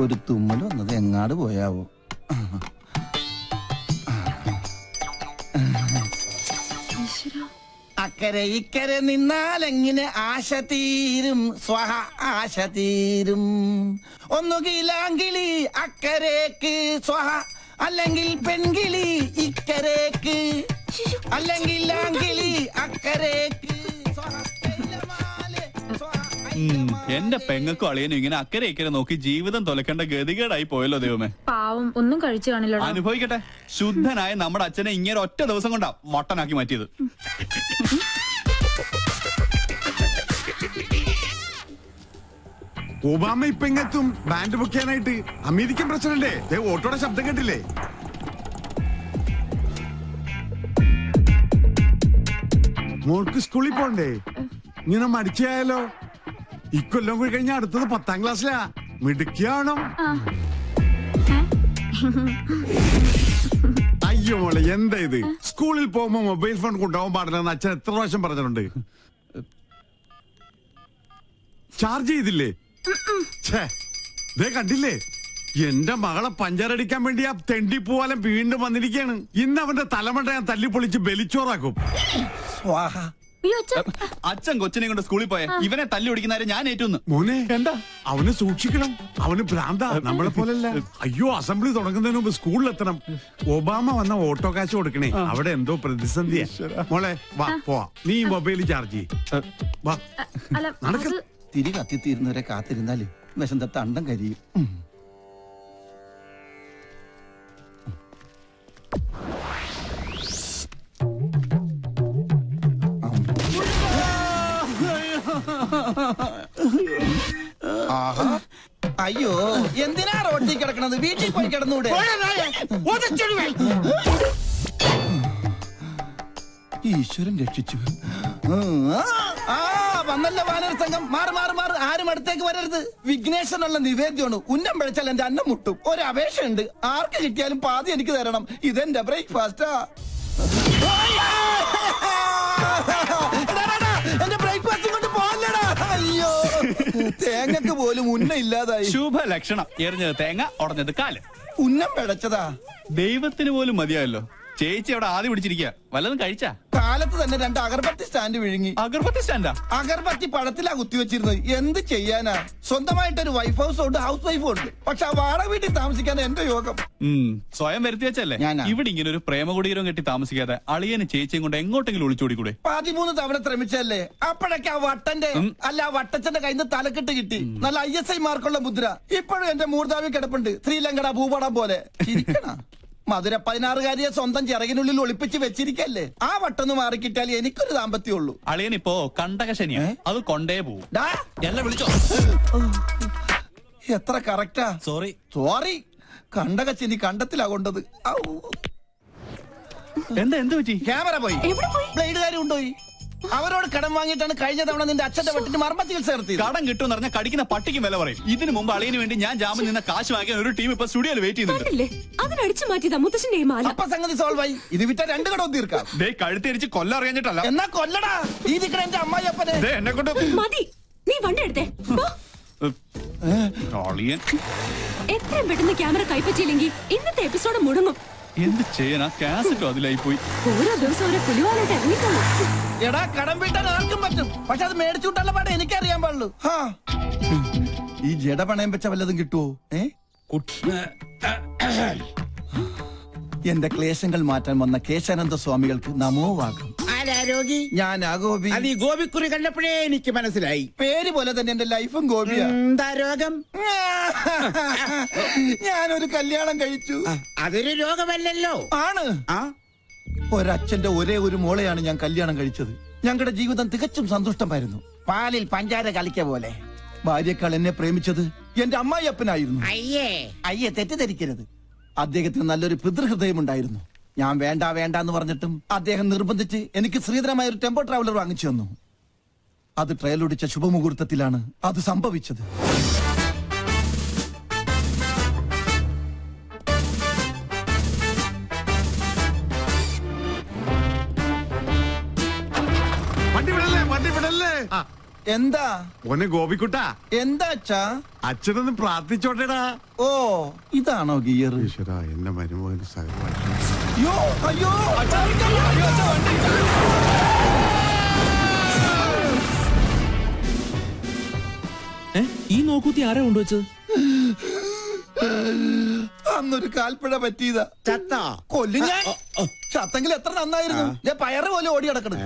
ഒരു തുമ്മൽ വന്നത് എങ്ങാട് പോയാവോ? അക്കരെ ഇക്കരെ നിന്നാലെങ്ങനെ ആശ തീരും? സ്വഹ ആശ തീരും. ഒന്നുകിലാങ്കിളി അക്കരേക്ക് സ്വഹ അല്ലെങ്കിൽ പെൺകിളി ഇക്കരേക്ക്. അല്ലെങ്കിൽ ആങ്കിളി അക്കരേക്ക് സ്വഹ. എന്റെ പെങ്ങൾക്കും അളിയനും ഇങ്ങനെ അക്കരെ ഇക്കരെ നോക്കി ജീവിതം തൊലക്കേണ്ട ഗതികേടായി പോയല്ലോ ദൈവമേ. പാവം ഒന്നും കഴിച്ചു കാണില്ല അനുഭവിക്കട്ടെ. ശുദ്ധനായ നമ്മുടെ അച്ഛനെ ഇങ്ങനെ ഒറ്റ ദിവസം കൊണ്ടാ മട്ടനാക്കി മാറ്റിയത്. ഒബാമ ഇപ്പൊ ഇങ്ങെത്തും ബാൻഡ് ബുക്ക് ചെയ്യാനായിട്ട് അമേരിക്കൻ പ്രസിഡന്റ് ഓട്ടോടെ ശബ്ദം കേട്ടില്ലേ? മോൾക്ക് സ്കൂളിൽ പോണ്ടേ? ഇങ്ങനെ മടിച്ചായാലോ? ഇക്കൊല്ലം കൂടി കഴിഞ്ഞ അടുത്തത് പത്താം ക്ലാസ്സിലാ. മിടുക്കിയാണോ? അയ്യോ മോളെ എന്താ ഇത്? സ്കൂളിൽ പോകുമ്പോ മൊബൈൽ ഫോൺ കൊണ്ടുപോകാൻ പാടില്ലെന്ന് അച്ഛൻ എത്ര പ്രാവശ്യം പറഞ്ഞിട്ടുണ്ട്? ചാർജ് ചെയ്തില്ലേ? ഛേ, ദേ കണ്ടില്ലേ? എന്റെ മകളെ പഞ്ചറടിക്കാൻ വേണ്ടി ആ തെണ്ടി പൂവാലം വീണ്ടും വന്നിരിക്കുകയാണ്. ഇന്ന് അവന്റെ തലമണ്ട ഞാൻ തല്ലിപ്പൊളിച്ച് ബലിച്ചോറാക്കും. സ്വാഹ. അച്ഛൻ. അച്ഛൻ കൊച്ചിനെ കൊണ്ട് സ്കൂളിൽ പോയ. ഇവനെ തല്ലി ഓടിക്കുന്നവരെ ഞാൻ ഏറ്റുന്നു മോനെ എന്താ? അവന് സൂക്ഷിക്കണം. അവന് ഭ്രാന്ത. നമ്മളെ പോലല്ല. അയ്യോ അസംബ്ലി തുടങ്ങുന്നതിന് മുമ്പ് സ്കൂളിലെത്തണം. ഒബാമ വന്ന ഓട്ടോ കാശ് കൊടുക്കണേ. അവിടെ എന്തോ പ്രതിസന്ധിയാ. മോളെ വാ പോവാ. നീ മൊബൈൽ ചാർജ് ചെയ്യ. വാ. നടക്ക. തിരി കത്തിത്തീരുന്നവരെ കാത്തിരുന്നാൽ വിശന്ത തണ്ടം കരിയും. അയ്യോ എന്തിനാ റോട്ടിൽ കിടക്കണത്? വീട്ടിൽ പോയി കിടന്നൂടെ? ഈശ്വരൻ രക്ഷിച്ചു. ആ, വന്നല്ല വാനര സംഘം. മാറി മാറി മാറി. ആരും അടുത്തേക്ക് വരരുത്. വിഘ്നേശ്വരനുള്ള നിവേദ്യമാണ്. ഉന്നം പിഴച്ചാൽ എന്റെ അന്നം മുട്ടും. ഒരു അപേക്ഷയുണ്ട്. ആർക്ക് കിട്ടിയാലും പാതി എനിക്ക് തരണം. ഇതെന്റെ ബ്രേക്ക്ഫാസ്റ്റാ. തേങ്ങക്ക് പോലും ഉന്ന ഇല്ലാതായി. ശുഭ ലക്ഷണം എറിഞ്ഞത് തേങ്ങ ഉടഞ്ഞത് കാൽ. ഉന്നം പിഴച്ചതാ ദൈവത്തിന് പോലും മതിയായല്ലോ. ചേച്ചി അവിടെ ആദ്യം പിടിച്ചിരിക്കുക വല്ലതും കഴിച്ചാ? കാലത്ത് തന്നെ രണ്ട് അഗർബത്തി സ്റ്റാൻഡ് വിഴുങ്ങി. അഗർബത്തി സ്റ്റാൻഡാ? അഗർബത്തി പഴത്തിലാ വെച്ചിരുന്നത്. എന്ത് ചെയ്യാനാ? സ്വന്തമായിട്ടൊരു വൈഫ് ഹൗസ് ഉണ്ട് ഹൗസ് വൈഫ് ഉണ്ട്. പക്ഷെ ആ വാടക വീട്ടിൽ താമസിക്കാൻ എന്റെ യോഗം. സ്വയം വരുത്തി വെച്ചല്ലേ. ഇവിടെ ഇങ്ങനെ ഒരു പ്രേമകുടീരം കെട്ടി താമസിക്കാതെ അളിയനും ചേച്ചിയും കൊണ്ട് എങ്ങോട്ടെങ്കിലും ഒളിച്ചോടിക്കൂടെ? പതിമൂന്ന് തവണ ശ്രമിച്ചല്ലേ? അപ്പോഴൊക്കെ ആ വട്ടന്റെ അല്ല ആ വട്ടച്ചന്റെ കയ്യിൽ നിന്ന് തലക്കെട്ട് കിട്ടി. നല്ല ഐ എസ് ഐ മാർക്കുള്ള മുദ്ര. ഇപ്പോഴും എന്റെ മൂർധാവി കിടപ്പുണ്ട്. ശ്രീലങ്കട ഭൂപടം പോലെ. ചിരിക്കണ? മധുര പതിനാറുകാരിയെ സ്വന്തം ചിറകിനുള്ളിൽ ഒളിപ്പിച്ച് വെച്ചിരിക്കല്ലേ? ആ വട്ടൊന്ന് മാറിക്കിട്ടാൽ എനിക്കൊരു ദാമ്പത്യം ഉള്ളൂ. അളിയൻ ഇപ്പോ കണ്ടകശനിയാ? അത് കൊണ്ടേ പോവും എന്നെ വിളിച്ചോ. എത്ര കറക്റ്റാ? സോറി. സോറി. കണ്ടകച്ചിനി കണ്ടത്തിലാ കൊണ്ടത്. എന്താ എന്ത് പറ്റി? ക്യാമറ പോയി. എവിടെ പോയി? അവരോട് കടം വാങ്ങിയിട്ടാണ് കഴിഞ്ഞ തവണ നിന്റെ അച്ഛന്റെ വെട്ടിന് മർമ്മ ചികിത്സ നടത്തിയത് കടം കിട്ടുമെന്ന് പറഞ്ഞാൽ കടിക്കുന്ന പട്ടിക്കും വില പറയും. ഇതിനു മുമ്പ് അളിയന് വേണ്ടി ഞാൻ ജാമ്യം നിന്ന കാശ് വാങ്ങിയ ഒരു ടീം ഇപ്പൊ സ്റ്റുഡിയോയിൽ വെയിറ്റ് ചെയ്യുന്നുണ്ട്. അതിനടിച്ചു മാറ്റിയതാ മുത്തശ്ശന്റെ ഈ മാല. അപ്പൊ സംഗതി സോൾവ് ആയി. ഇത് വിറ്റ രണ്ട് കടവും തീർക്കാം. ദേ കഴുത്തിരിച്ച് കൊല്ലം അറിയാഞ്ഞിട്ടല്ല. എന്നാ കൊല്ലടാ. ഈ എന്റെ അമ്മായി അപ്പനെ ദേ എന്നെ കൊണ്ട്. മതി. നീ വണ്ടി എടുത്തേ. പോ. അളിയൻ. എത്രയും പെട്ടെന്ന് ക്യാമറ കൈപ്പറ്റിയില്ലെങ്കിൽ ഇന്നത്തെ എപ്പിസോഡ് മുടങ്ങും. എന്ത് ചെയ്യാനാ? കാസറ്റോ അതിലായി പോയി ഓരോ ദിവസം ഓരോ പുലിവാലായിട്ട് ഇറങ്ങിക്കോളൂ. എടാ കടം വീട്ടാൻ ആർക്കും പറ്റും. പക്ഷെ അത് മേടിച്ചുവിട്ടുള്ള പാടെ എനിക്കറിയാൻ പാടുള്ളൂ. ഈ ജഡ പണയം വെച്ച വല്ലതും കിട്ടുവോ? ഏ? എന്റെ ക്ലേശങ്ങൾ മാറ്റാൻ വന്ന കേശാനന്ദ സ്വാമികൾക്ക് നമോ വാക്കും. ഞാൻ ആ ഗോപി. അത് ഈ ഗോപിക്കുറി കണ്ടപ്പോഴേ എനിക്ക് മനസ്സിലായി. പേര് പോലെ തന്നെ എന്റെ ലൈഫും ഗോപിയാ. എന്താ രോഗം? ഞാനൊരു കല്യാണം കഴിച്ചു. അതൊരു രോഗമല്ലല്ലോ. ആണ്. ആ? ഒരച്ഛന്റെ ഒരേ ഒരു മോളെയാണ് ഞാൻ കല്യാണം കഴിച്ചത്. ഞങ്ങളുടെ ജീവിതം തികച്ചും സന്തുഷ്ടമായിരുന്നു. പാലിൽ പഞ്ചാര കളിക്ക പോലെ. ഭാര്യക്കാൾ എന്നെ പ്രേമിച്ചത് എന്റെ അമ്മായിയപ്പനായിരുന്നു. അയ്യേ. അയ്യെ തെറ്റിദ്ധരിക്കരുത്. അദ്ദേഹത്തിന് നല്ലൊരു പിതൃഹൃദയം ഉണ്ടായിരുന്നു ഞാൻ വേണ്ട വേണ്ട എന്ന് പറഞ്ഞിട്ടും അദ്ദേഹം നിർബന്ധിച്ച് എനിക്ക് ശ്രീധരമായ ഒരു ടെമ്പോ ട്രാവലർ വാങ്ങിച്ചു തന്നു. അത് ട്രയലൊടിച്ച ശുഭമുഹൂർത്തത്തിലാണ് അത് സംഭവിച്ചത്. എന്താ? ഓനെ ഗോപിക്കുട്ട. എന്താ അച്ഛാ? അച്ഛനൊന്ന് പ്രാർത്ഥിച്ചോട്ടേടാ. ഓ ഇതാണോ ഗിയർ? ഈശ്വര എന്റെ മരുമകന് അയ്യോ അയ്യോ? ഈ നോക്കൂത്തി ആരാ കൊണ്ടുവച്ചത്? അന്നൊരു കാൽപ്പഴ പറ്റിയതാ. ചത്ത? കൊല്ലു ഞാൻ. ചത്തെങ്കിൽ എത്ര നന്നായിരുന്നു. ഞാൻ പയറ് പോലെ ഓടി കിടക്കണം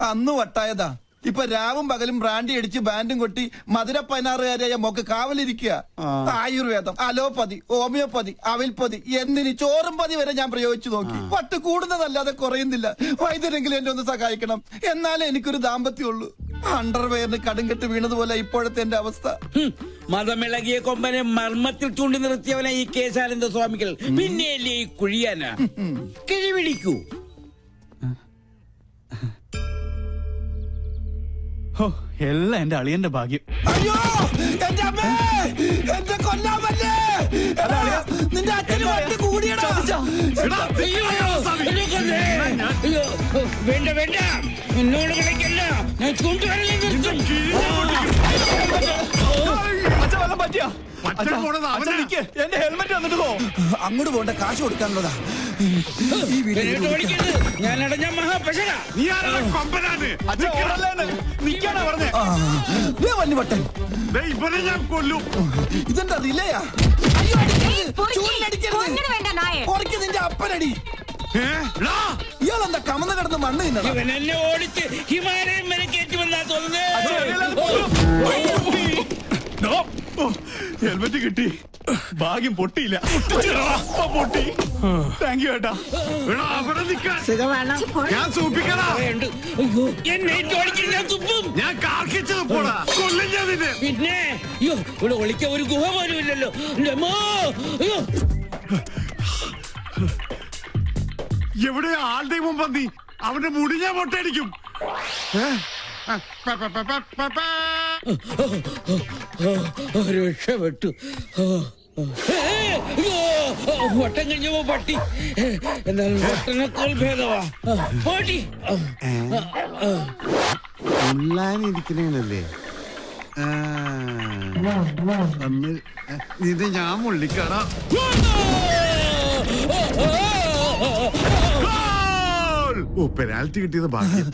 അന്ന് വട്ടായതാ. ഇപ്പൊ രാവും പകലും ബ്രാൻഡി അടിച്ച് ബാൻഡും കൊട്ടി മധുര പതിനാറുകാരായ മോക്ക് കാവലിരിക്കുക. ആയുർവേദം അലോപ്പതി ഹോമിയോപ്പതി അവിൽപ്പതി എന്തിന് ചോറും പതി വരെ ഞാൻ പ്രയോഗിച്ചു നോക്കി. പട്ട് കൂടുന്നതല്ലാതെ കുറയുന്നില്ല. വൈദ്യരെങ്കിലും എന്നെ ഒന്ന് സഹായിക്കണം. എന്നാലേ എനിക്കൊരു ദാമ്പത്യമുള്ളൂ. അണ്ടർവെയറിന് കടുങ്കെട്ട് വീണതുപോലെ ഇപ്പോഴത്തെ എന്റെ അവസ്ഥ. മതമിളകിയ കൊമ്പനെ മർമ്മത്തിൽ ചൂണ്ടി നിർത്തിയവനെ ഈ കേശാനന്ദ സ്വാമികൾ. പിന്നെയല്ലേ ഈ കുഴിയാന? കിഴിവിളിക്കൂ. ഹോ, എല്ലാം എന്റെ അളിയന്റെ ഭാഗ്യം. അയ്യോ എന്റെ അമ്മേ എന്റെ കൊല്ലാമല്ലേ എടാ, നിന്റെ അച്ഛന് വണ്ടി കൂടിയടാ. വേണ്ട വേണ്ട. എന്നോട് കളിക്കല്ല ഞാൻ നിർത്തും അച്ഛൻ വല്ലതും പറ്റിയാ? അച്ഛൻ പോണത് അവനാ. അച്ഛൻ നിക്ക്. എന്റെ ഹെൽമെറ്റ് വന്നിട്ട് പോ. അങ്ങോട്ട് പോണ്ട കാശ് കൊടുക്കാനുള്ളതാ. ഞാൻ അടഞ്ഞ മഹാപെഷക നീ ആരാ കൊമ്പനാണ്. നിക്കാനാ പറഞ്ഞേ? വല്ലുവട്ടൻ ഇവനെ ഞാൻ കൊല്ലും. ഇതെന്താ. പൊറിക്ക് നിന്റെ അപ്പനടി. ഇയാളെന്താ കമന്ന് കിടന്ന് മണ്ണ് തിന്നെ ഓടിച്ച് ഹിമാലയം വരെ കയറ്റുമെന്നാ ഹെൽമെറ്റ് കിട്ടി. ഭാഗ്യം പൊട്ടിയില്ല പൊട്ടി താങ്ക് യു ഏട്ടാ എടാ, അവിടെ നിൽക്കാൻ സുഖമാണോ ഞാൻ സൂപ്പിക്കടാ തോന്നുന്നു എന്നെ ഇട്ട് ഓടിച്ചിട്ട് ഞാൻ തുപ്പും ഞാൻ കാർക്കിച്ചത് പോടാ കൊല്ലും ഞാൻ നിന്നെ പിന്നെ അയ്യോ ഇവിടെ ഒളിക്കാൻ ഒരു ഗുഹ പോലും ഇല്ലല്ലോ! അയ്യോ എവിടെ ആളുടെ മുമ്പ് നീ അവന്റെ മുടി ഞാൻ പൊട്ടടിക്കും രക്ഷപ്പെട്ടു വട്ടം കഴിഞ്ഞപ്പോ പട്ടി. വട്ടനേക്കാൾ ഭേദവാ. പട്ടി. ഉള്ളാനിരിക്കണേനല്ലേ. ഇത് ഞാൻ മുള്ളിക്കടാ! ഓ പെനാൽറ്റി കിട്ടിയത് ഭാഗ്യം.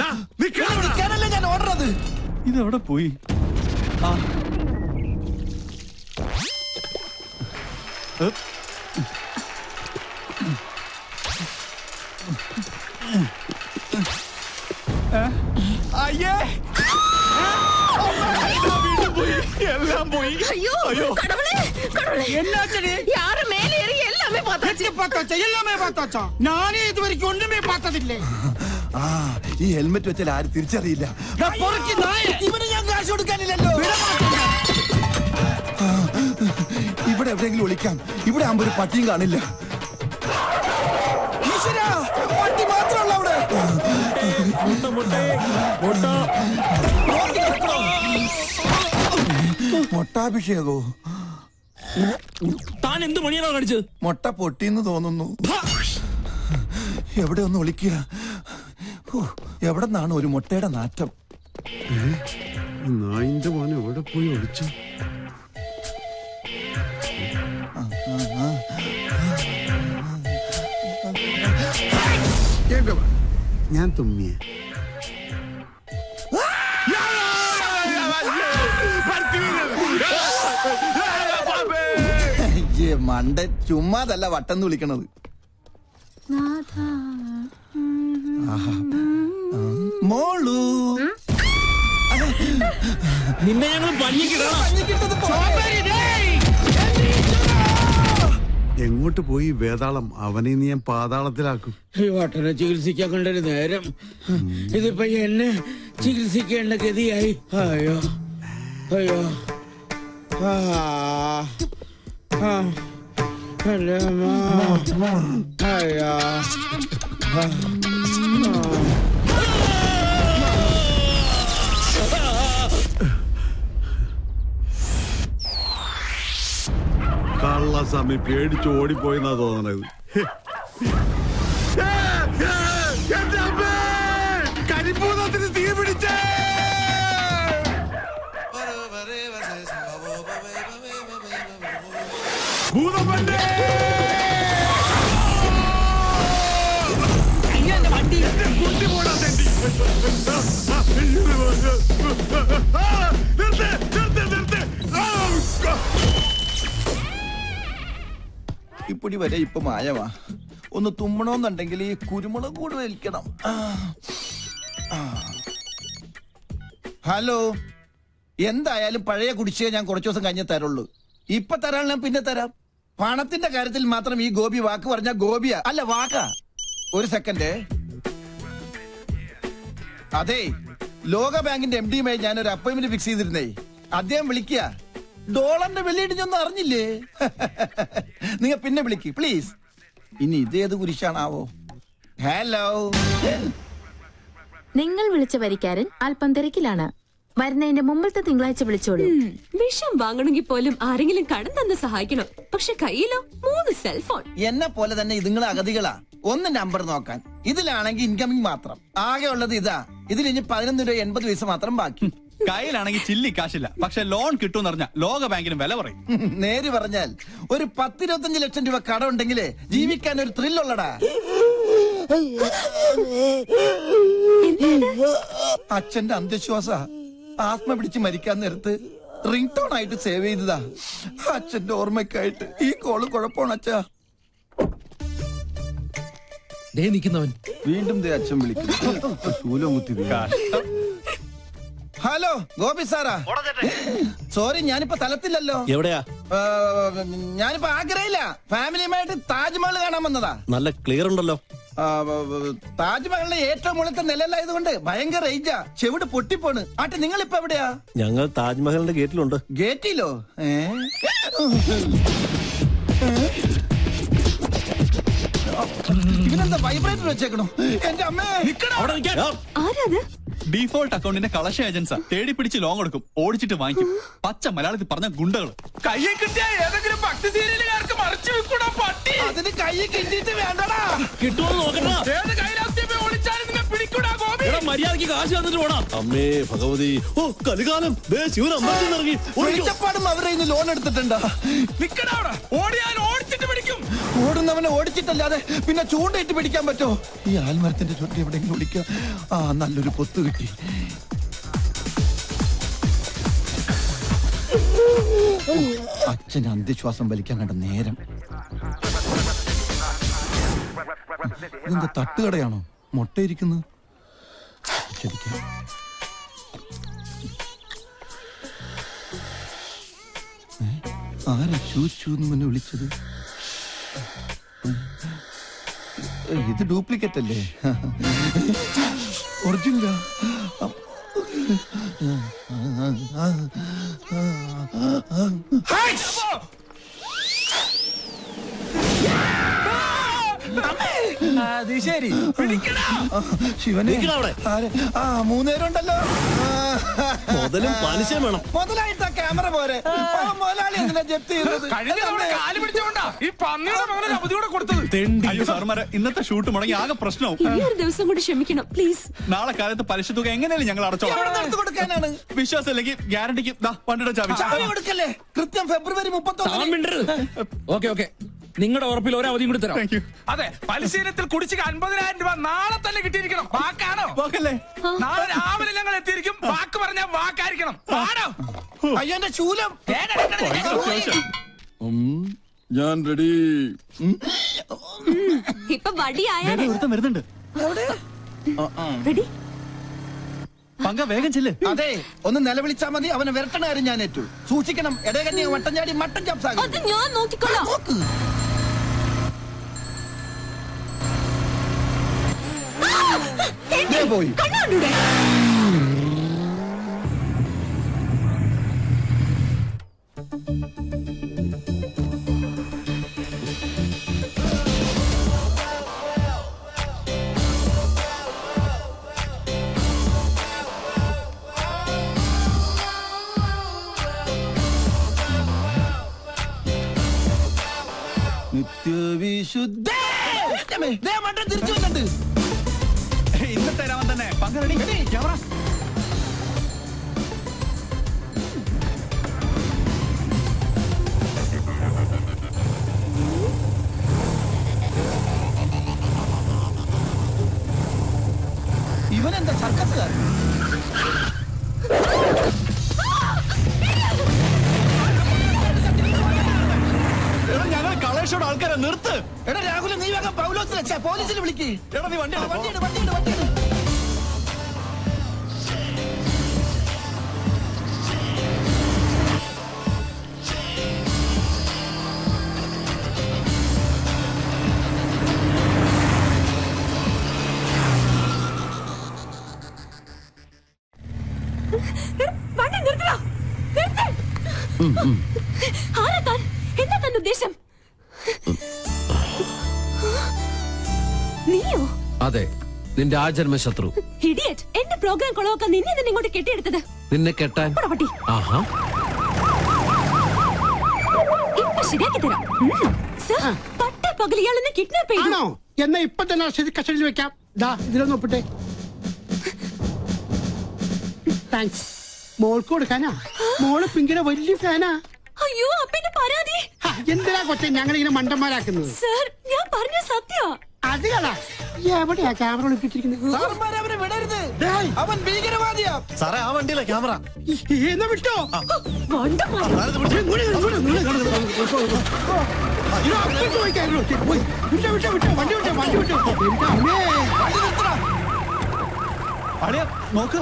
ദാ, നിക്കടാ അവിടെ. നിൽക്കാനല്ലേ ഞാൻ ഓടുന്നത് ഇതെവിടെ പോയി ആ ഏ? ഏ? അയ്യേ വീണ്ടും പോയി എല്ലാം പോയി ஐயோ അയ്യോ கடவுளே கடவுளே என்னாச்சு யாரு மேல ஏறி எல்லாமே பார்த்தாச்சு பார்த்தாச்சா எல்லாமே பார்த்தாச்சா நானே இது வரைக்கும் ஒண்ணுமே பார்த்ததில்லை ആ ഈ ഹെൽമെറ്റ് വെച്ചാൽ ആരും തിരിച്ചറിയില്ല. ഇവന് ഞാൻ കാശ് കൊടുക്കാനില്ലല്ലോ. ആ, ഇവിടെ എവിടെയെങ്കിലും ഒളിക്കാം. ഇവിടെ ആകുമ്പോ ഒരു പട്ടിയും കാണില്ല. പട്ടി മാത്രമല്ല അവിടെ. മൊട്ടാഭിഷേകോ? താൻ എന്ത് മണിയാണോ കാണിച്ചത്? മൊട്ട പൊട്ടിന്ന് തോന്നുന്നു. എവിടെ ഒന്ന് ഒളിക്കുക? എവിടെ നിന്നാണ് ഒരു മുട്ടയുടെ നാറ്റം നായിന്റെ മോൻ എവിടെ പോയി ഒളിച്ചു? ഞാൻ തുമ്മിയ മണ്ട ചുമ്മാതല്ല വട്ടം വിളിക്കണത്. മോളു. നിന്നെ ഞങ്ങൾ. എങ്ങോട്ട് പോയി വേതാളം? അവനെ നീ ഞാൻ പാതാളത്തിലാക്കും. ഈ വട്ടനെ ചികിത്സിക്കാൻ കണ്ടൊരു നേരം. ഇതിപ്പോ എന്നെ ചികിത്സിക്കേണ്ട ഗതിയായി. അയ്യോ. അയ്യോ. അയ്യോ. സമയം ആസാമി പേടിച്ച് ഓടിപ്പോയെന്നാ തോന്നണത് ഏ, ഏ, എന്റെ അമ്മേ! കരിമ്പൂതത്തിന് തീ പിടിച്ചേ ഭൂതപ്പന്റെ എന്റെ കുട്ടി പോടാ തെണ്ടി. ഇപ്പിടി വരെ ഇപ്പൊ മായവാ. ഒന്ന് തുമ്മണോന്നുണ്ടെങ്കിൽ ഈ കുരുമുളക് കൂടെ വലിക്കണം. ഹലോ. എന്തായാലും പഴയ കുടിശ്ശിക ഞാൻ കുറച്ചു ദിവസം കഴിഞ്ഞേ തരുള്ളൂ. ഇപ്പൊ തരാൻ ഞാൻ പിന്നെ തരാം. പണത്തിന്റെ കാര്യത്തിൽ മാത്രം ഈ ഗോപി വാക്ക് പറഞ്ഞ ഗോപിയാ. അല്ല വാക്കാ. ഒരു സെക്കൻഡ്. അതെ ലോക ബാങ്കിന്റെ എം ഡിയുമായി ഞാൻ ഒരു അപ്പോയിന്റ്മെന്റ് ഫിക്സ് ചെയ്തിരുന്നേ. അദ്ദേഹം വിളിക്കുക ഡോളറിന്റെ വെള്ളിയിടിഞ്ഞൊന്നും അറിഞ്ഞില്ലേ? നിങ്ങൾ പിന്നെ വിളിക്ക് പ്ലീസ് ഇനി ഇതേത് കുരിശാണാവോ? ഹലോ നിങ്ങൾ വിളിച്ച വരിക്കാരൻ അല്പം തിരക്കിലാണ്. വരുന്നതിന്റെ മുമ്പത്തെ തിങ്കളാഴ്ച വിളിച്ചോളൂ. വിഷം വാങ്ങണമെങ്കിൽ പോലും ആരെങ്കിലും കടം തന്ന് സഹായിക്കണം. പക്ഷെ കയ്യിലോ? മൂന്ന് സെൽഫോൺ എന്നെ പോലെ തന്നെ ഇതുങ്ങളെ അഗതികളാ. ഒന്ന് നമ്പർ നോക്കാൻ. ഇതിലാണെങ്കിൽ ഇൻകമിംഗ് മാത്രം. ആകെ ഉള്ളത് ഇതാ. ഇതിൽ ഇനി പതിനൊന്ന് രൂപ എൺപത് പൈസ മാത്രം ബാക്കി. കയ്യിലാണെങ്കിൽ ചില്ലി കാശില്ല. പക്ഷെ ലോൺ കിട്ടുമെന്ന് പറഞ്ഞാൽ ലോക ബാങ്കിന് വില പറയും. നേര് പറഞ്ഞാൽ ഒരു പത്തിരുപത്തഞ്ച് ലക്ഷം രൂപ കടം ഉണ്ടെങ്കിൽ ജീവിക്കാൻ ഒരു ത്രില്ലുള്ളടാ അച്ഛന്റെ അന്ധവിശ്വാസ ആത്മ പിടിച്ച് മരിക്കാൻ നേരത്ത് റിംഗ് ടോൺ ആയിട്ട് സേവ് ചെയ്തതാ. അച്ഛന്റെ ഓർമ്മക്കായിട്ട് ഈ കോൾ കുഴപ്പമാണ് അച്ഛാ. ദേ നിൽക്കുന്നവൻ വീണ്ടും ദേ അച്ഛൻ വിളിക്കുന്നു. ശൂലം കുത്തി വീണു. Hello Gopi Sarah. സോറി ഞാനിപ്പോ തലത്തില്ലല്ലോ. എവിടെയാ? ഞാനിപ്പോ ആഗ്രഹില്ല ഫാമിലിയുമായിട്ട് താജ്മഹൽ കാണാൻ വന്നതാ. നല്ല ക്ലിയർ ഉണ്ടല്ലോ. താജ്മഹലിന്റെ ഏറ്റവും മുകളിലത്തെ നിലയിലായതുകൊണ്ട് ഭയങ്കര റേഞ്ചാ ചെവിട് പൊട്ടിപ്പോണ്. ആട്ടെ നിങ്ങൾ ഇപ്പൊ എവിടെയാ? ഞങ്ങൾ താജ്മഹലിന്റെ ഗേറ്റിലുണ്ട്. ഗേറ്റിലോ? ഏ? ഇവനെന്താ വൈബ്രേറ്റർ വെച്ചേക്കണോ? എന്റെ അമ്മേ അവിടെ നിൽക്കാൻ ആരാത്? ഡീഫോൾട്ട് അക്കൗണ്ടിന്റെ കളക്ഷൻ ഏജൻസാ. തേടി പിടിച്ച് ലോൺ കൊടുക്കും ഓടിച്ചിട്ട് വാങ്ങിക്കും. പച്ച മലയാളത്തിൽ പറഞ്ഞ ഗുണ്ടകൾ കയ്യെ കിട്ടിയ ഏതെങ്കിലും ഭക്തി സീരിയലുകാർക്ക് മറിച്ചു വെക്കൂടാ പട്ടി. അതിന് കൈ കിട്ടിയിട്ട് വേണ്ടടാ. കിട്ടുമെന്ന് നോക്കട്ടാ ഏത് കൈലാസ്യമേ ഒളിച്ചാലും നിന്നെ പിടിക്കൂടാ ഗോപി. എടാ മര്യാദയ്ക്ക് കാശ് തന്നിട്ട് പോടാ. അമ്മേ ഭഗവതി. ഓ കലികാലം. ദേ ശിവൻ അമ്പലത്തിൽ ഇറങ്ങി. ഓടിക്കോ. വെളിച്ചപ്പാടും അവരെ ലോൺ എടുത്തിട്ടുണ്ടാ. നിക്കടാ പിടിക്കും ഓടുന്നവനെ ഓടിച്ചിട്ടല്ലാതെ പിന്നെ ചൂണ്ടയിട്ട് പിടിക്കാൻ പറ്റോ? ഈ ആൽമരത്തിന്റെ ചുറ്റി എവിടെയെങ്കിലും ഓടിക്കുക ആ നല്ലൊരു പൊത്ത് കിട്ടി. അച്ഛൻ അന്ത്യശ്വാസം വലിക്കാൻ കണ്ട നേരം. ഇതെന്താ തട്ടുകടയാണോ? മുട്ടയിരിക്കുന്നത്? ആരാ ചൂച്ചു എന്ന് വിളിച്ചത്? ഇത് ഡ്യൂപ്ലിക്കേറ്റ് അല്ലേ? ഒറിജിനല. അത് ശരി. പിടിക്കടാ ശിവനെ. അവിടെ. ആ മൂന്നേരം ഉണ്ടല്ലോ മുതലും പലിശ വേണം. മുതലായിട്ടാ ക്യാമറ പോരെ. മുതലാളി എന്തിനാ ജപ്തി കഴിഞ്ഞ തവണ കാൽ പിടിച്ചോണ്ടാ. ഈ പന്നിയുടെ മകനെ അവധിയോടെ കൊടുത്തത്. തെണ്ടി. അയ്യോ സാറുമാരെ ഇന്നത്തെ ഷൂട്ട് മുടങ്ങി ആകെ പ്രശ്നവും. ഇനി ഒരു ദിവസം കൂടി ക്ഷമിക്കണം പ്ലീസ് നാളെ കാലത്ത് പലിശ തുക എങ്ങനെയാലും ഞങ്ങൾ അടച്ചോളാം. കൊടുക്കാനാണ്? വിശ്വാസം അല്ലെങ്കിൽ ഗ്യാരണ്ടിക്ക് ദാ വണ്ടിയുടെ ചാവി. ചാവി കൊടുക്കല്ലേ? കൃത്യം ഫെബ്രുവരി മുപ്പത്തൊന്ന് ഓക്കെ ഓക്കെ. നിങ്ങളുടെ ഉറപ്പിൽ ഒരു അവധിയും കൂടി തരാം. അതെ പലിശീലത്തിൽ കുടിശ്ശിക അൻപതിനായിരം രൂപ നാളെ തന്നെ കിട്ടിയിരിക്കണം. വാക്കാണോ? നാളെ രാവിലെ ഞങ്ങൾ എത്തിയിരിക്കും. വാക്ക് പറഞ്ഞാൽ വാക്കായിരിക്കണം. ആണോ അയ്യോ എന്റെ ശൂലം. ഞാൻ റെഡി. ഇപ്പൊ വരുന്നുണ്ട്. റെഡി? പങ്ക വേഗം ചെല്ല്. അതെ ഒന്ന് നിലവിളിച്ചാ മതി. അവനെ വിരട്ടണ കാര്യം ഞാൻ ഏറ്റു. സൂക്ഷിക്കണം. ഇടകന്യ വട്ടം ചാടി മട്ടൻ അത് ചാപ്സാകും ഞാൻ നോക്കിക്കൊള്ളാം പോയി നിത്യവിശുദ്ധ തിരിച്ചു വന്നിട്ടുണ്ട് ഇന്നത്തെ രാമൻ തന്നെ. പങ്കരടി ഞങ്ങൾ ആൾക്കാരെ നിർത്ത്. എടാ രാഹുൽ നീ വേഗം പൗലോസിനെ പോലീസിനെ വിളിക്ക്. എടാ നീ വണ്ടി വണ്ടിയുണ്ട് വണ്ടിയുണ്ട് പോ. നീയോ? അതെ നിന്റെ ആജന്മ ശത്രു. ഇഡിയറ്റ് എന്റെ പ്രോഗ്രാം കൊളവാക്കാൻ നിന്നെ തന്നെ ഇങ്ങോട്ട് കെട്ടിയെടുത്തത്. നിന്നെ കെട്ടാൻ? പോടാ പട്ടി. ആഹാ. ഇപ്പൊ ശരിയാക്കി തരാം. സർ പട്ട പകൽ ഇയാളെന്നെ കിഡ്നാപ്പ് ചെയ്തു. ആണോ? എന്നാ ഇപ്പൊ തന്നെ ശരി കസ്റ്റഡിയിൽ വെക്കാം. ദാ ഇതിലൊന്ന് ഒപ്പിട്ടെ. താങ്ക്സ് മോൾക്ക് കൊടുക്കാനാ? മോൾ പിങ്കിയുടെ വലിയ ഫാനാ. അയ്യോ അപ്പന്റെ പരാതി. ഹ, എന്തിനാ കൊച്ചെ ഞങ്ങളിങ്ങനെ മണ്ടന്മാരാക്കുന്നത്? സർ ഞാൻ പറഞ്ഞ സത്യ. അത് കളാ എവിടെയാ ക്യാമറ ഒളിപ്പിച്ചിരിക്കുന്നത് സാറന്മാരെ അവനെ വിടരുത് അവൻ ഭീകരവാദിയാ സാറേ ആ വണ്ടിയിലെ ക്യാമറ എന്നാ വിട്ടോ നോക്കി.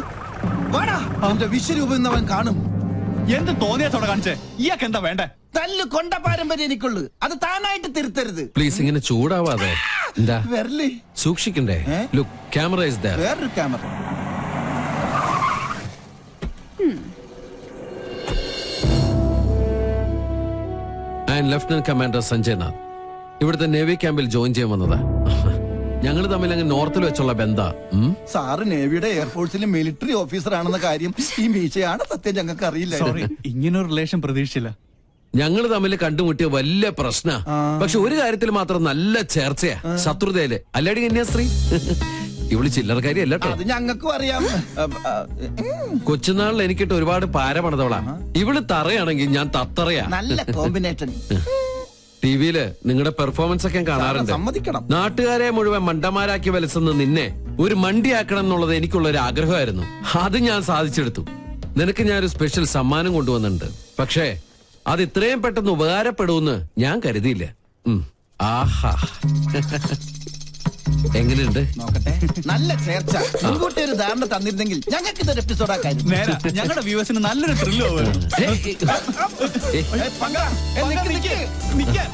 എന്റെ വിശ്വരൂപം അവൻ കാണും എന്ത് തോന്നിയാ കാണിച്ചേ ഇയാൾക്ക് എന്താ വേണ്ടേ തല്ല് കൊണ്ട പാരമ്പര്യം എനിക്കുള്ളു. അത് താനായിട്ട് തിരുത്തരുത്. പ്ലീസ് ഇങ്ങനെ ചൂടാവാതെ. എന്താ? വെരൽ. സൂക്ഷിക്കണ്ടേ? ലുക്ക് ക്യാമറ ഇസ് ദർ വേറൊരു camera and lieutenant commander Sanjay Nath ഇവിടുത്തെ നേവി ക്യാമ്പിൽ ജോയിൻ ചെയ്യാൻ വന്നതാ. ഞങ്ങൾ തമ്മിൽ അങ്ങ് നോർത്തിൽ വെച്ചുള്ള ബന്ധ. സാറ് നേവിയുടെ എയർഫോഴ്സിലെ മിലിറ്ററി ഓഫീസർ ആണെന്ന കാര്യം ഈ മീശയാണ് സത്യം ഞങ്ങൾക്ക് അറിയില്ല ഇങ്ങനെ ഒരു റിലേഷൻ പ്രതീക്ഷിച്ചില്ല. ഞങ്ങൾ തമ്മിൽ കണ്ടുമുട്ടിയ വലിയ പ്രശ്ന. പക്ഷെ ഒരു കാര്യത്തിൽ മാത്രം നല്ല ചേർച്ചയാ. ശത്രുതയിൽ. അല്ലാടി കന്യാസ്ത്രീ ഇവൾ ചില്ലറക്കാരിയല്ല അത് ഞങ്ങൾക്കും അറിയാം. കൊച്ചുനാളിൽ എനിക്കിട്ട് ഒരുപാട് പാര പണിതവളാ ഇവൾ തറയാണെങ്കിൽ ഞാൻ തത്തറയാ. നല്ല കോമ്പിനേഷൻ. ടിവിയിൽ നിങ്ങളുടെ പെർഫോമൻസ് ഒക്കെ കാണാറുണ്ട്. സമ്മതിക്കണം. നാട്ടുകാരെ മുഴുവൻ മണ്ടന്മാരാക്കി വലിച്ചെന്ന് നിന്നെ ഒരു മണ്ടിയാക്കണം എന്നുള്ളത് എനിക്കുള്ള ഒരു ആഗ്രഹമായിരുന്നു. അത് ഞാൻ സാധിച്ചെടുത്തു. നിനക്ക് ഞാൻ ഒരു സ്പെഷ്യൽ സമ്മാനം കൊണ്ടുവന്നിട്ടുണ്ട്. പക്ഷേ അത് ഇത്രയും പെട്ടെന്ന് ഉപകാരപ്പെടുമെന്ന് ഞാൻ കരുതിയില്ല ആഹാ എങ്ങനെയുണ്ട് നോക്കട്ടെ നല്ല ചേർച്ച മുൻകൂട്ടി ഒരു ധാരണ തന്നിരുന്നെങ്കിൽ ഞങ്ങൾക്ക് ഇതൊരു എപ്പിസോഡ് ആക്കായിരുന്നു ഞങ്ങളുടെ വ്യൂവേഴ്സിന് നല്ലൊരു ത്രില്ലോ ഏയ്, ഏയ്. നിക്ക്, നിക്ക്. നിൽക്കാൻ